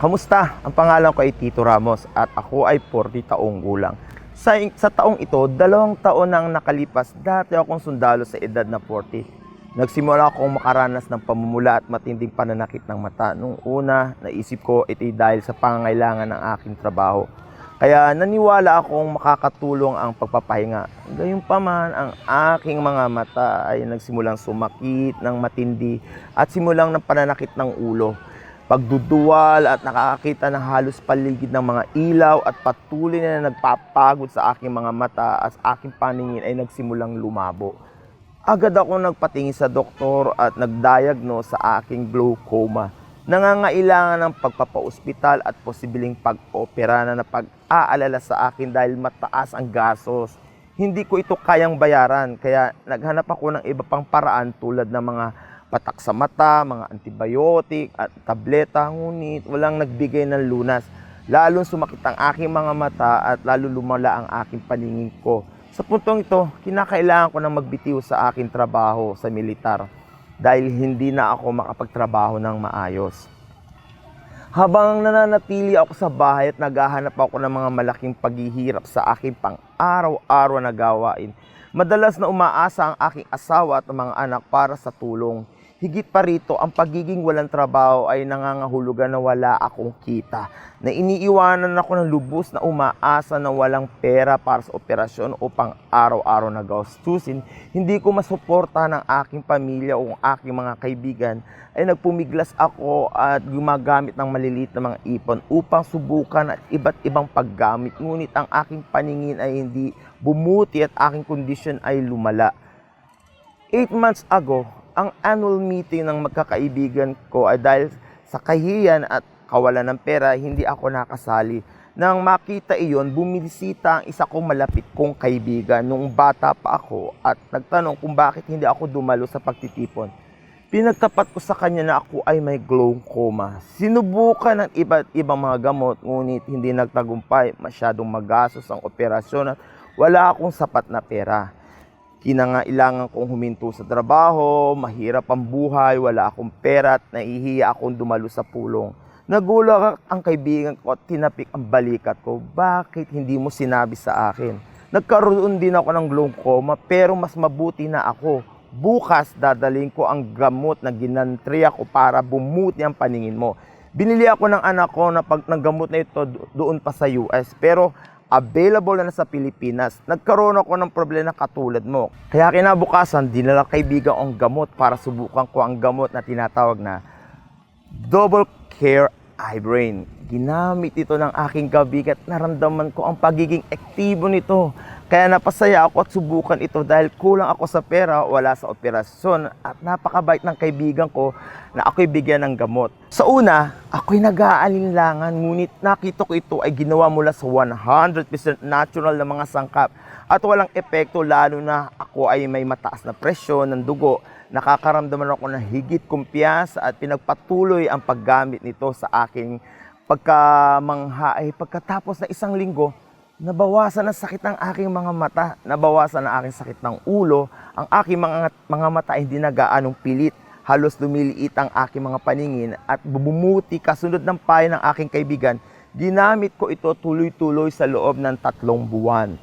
Kamusta? Ang pangalan ko ay Tito Ramos at ako ay 40 taong gulang. Sa, sa taong ito, dalawang taon nang nakalipas, dati akong sundalo sa edad na 40. Nagsimula akong makaranas ng pamumula at matinding pananakit ng mata. Nung una, naisip ko ito'y dahil sa pangangailangan ng aking trabaho. Kaya naniwala akong makakatulong ang pagpapahinga. Gayunpaman, ang aking mga mata ay nagsimulang sumakit ng matindi at simulang ng pananakit ng ulo pagduduwal at nakakakita ng halos paligid ng mga ilaw at patuloy na nagpapagod sa aking mga mata at aking paningin ay nagsimulang lumabo. Agad ako nagpatingin sa doktor at nagdiagnose sa aking glaucoma. Nangangailangan ng pagpapaospital at posibleng pag-opera na na pag-aalala sa akin dahil mataas ang gastos. Hindi ko ito kayang bayaran kaya naghanap ako ng iba pang paraan tulad ng mga patak sa mata, mga antibiotic at tableta, ngunit walang nagbigay ng lunas. Lalong sumakit ang aking mga mata at lalo lumala ang aking paningin ko. Sa puntong ito, kinakailangan ko na magbitiw sa aking trabaho sa militar dahil hindi na ako makapagtrabaho ng maayos. Habang nananatili ako sa bahay at naghahanap ako ng mga malaking paghihirap sa aking pang-araw-araw na gawain, madalas na umaasa ang aking asawa at mga anak para sa tulong. Higit pa rito, ang pagiging walang trabaho ay nangangahulugan na wala akong kita. Na iniiwanan ako ng lubos na umaasa na walang pera para sa operasyon o pang araw-araw na gastusin. Hindi ko masuporta ng aking pamilya o ang aking mga kaibigan ay nagpumiglas ako at gumagamit ng maliliit na mga ipon upang subukan at iba't ibang paggamit. Ngunit ang aking paningin ay hindi bumuti at aking kondisyon ay lumala. Eight months ago, ang annual meeting ng magkakaibigan ko ay dahil sa kahiyan at kawalan ng pera, hindi ako nakasali. Nang makita iyon, bumisita ang isa kong malapit kong kaibigan nung bata pa ako at nagtanong kung bakit hindi ako dumalo sa pagtitipon. Pinagtapat ko sa kanya na ako ay may glaucoma. Sinubukan ng iba't ibang mga gamot ngunit hindi nagtagumpay. Masyadong magastos ang operasyon at wala akong sapat na pera. Kinangailangan kong huminto sa trabaho, mahirap ang buhay, wala akong pera at nahihiya akong dumalo sa pulong. Nagulat ang kaibigan ko at tinapik ang balikat ko. Bakit hindi mo sinabi sa akin? Nagkaroon din ako ng glaucoma pero mas mabuti na ako. Bukas dadaling ko ang gamot na ginantriya ko para bumuti ang paningin mo. Binili ako ng anak ko na pag ng gamot na ito do- doon pa sa US pero available na sa Pilipinas. Nagkaroon ako ng problema katulad mo. Kaya kinabukasan, dinala kaibigan ang gamot para subukan ko ang gamot na tinatawag na Double Care Eye Brain. Ginamit ito ng aking gabi at naramdaman ko ang pagiging aktibo nito. Kaya napasaya ako at subukan ito dahil kulang ako sa pera, wala sa operasyon at napakabait ng kaibigan ko na ako'y bigyan ng gamot. Sa una, ako'y nag-aalinlangan ngunit nakita ko ito ay ginawa mula sa 100% natural na mga sangkap at walang epekto lalo na ako ay may mataas na presyon ng dugo. Nakakaramdaman ako ng higit kumpiyansa at pinagpatuloy ang paggamit nito sa aking pagkamangha ay pagkatapos na isang linggo, nabawasan ang sakit ng aking mga mata, nabawasan ang aking sakit ng ulo, ang aking mga, mga mata hindi na gaanong pilit, halos lumiliit ang aking mga paningin at bumumuti kasunod ng payo ng aking kaibigan, ginamit ko ito tuloy-tuloy sa loob ng tatlong buwan.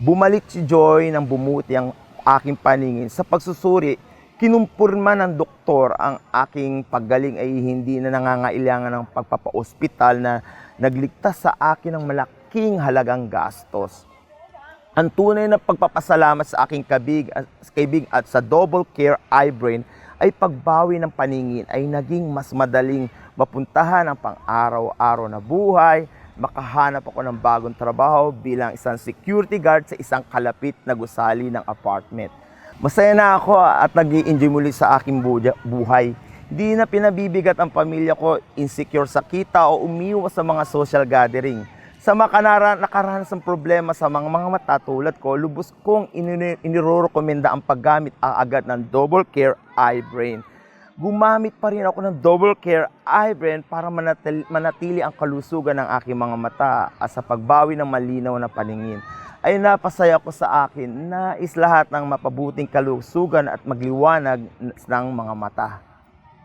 Bumalik si Joy nang bumuti ang aking paningin. Sa pagsusuri kinumpurma ng doktor ang aking paggaling ay hindi na nangangailangan ng pagpapaospital na nagligtas sa akin ng malaking halagang gastos. Ang tunay na pagpapasalamat sa aking kabig, kaibig at sa Double Care Eye Brain ay pagbawi ng paningin ay naging mas madaling mapuntahan ang pang-araw-araw na buhay, makahanap ako ng bagong trabaho bilang isang security guard sa isang kalapit na gusali ng apartment. Masaya na ako at nag enjoy muli sa aking buhay. Hindi na pinabibigat ang pamilya ko, insecure sa kita o umiwas sa mga social gathering. Sa mga kanara, nakaranas ng problema sa mga mga mata tulad ko, lubos kong inirorekomenda ang paggamit agad ng Double Care Eye Brain. Gumamit pa rin ako ng Double Care Eye Brain para manatili, manatili ang kalusugan ng aking mga mata at sa pagbawi ng malinaw na paningin ay napasaya ko sa akin na is lahat ng mapabuting kalusugan at magliwanag ng mga mata.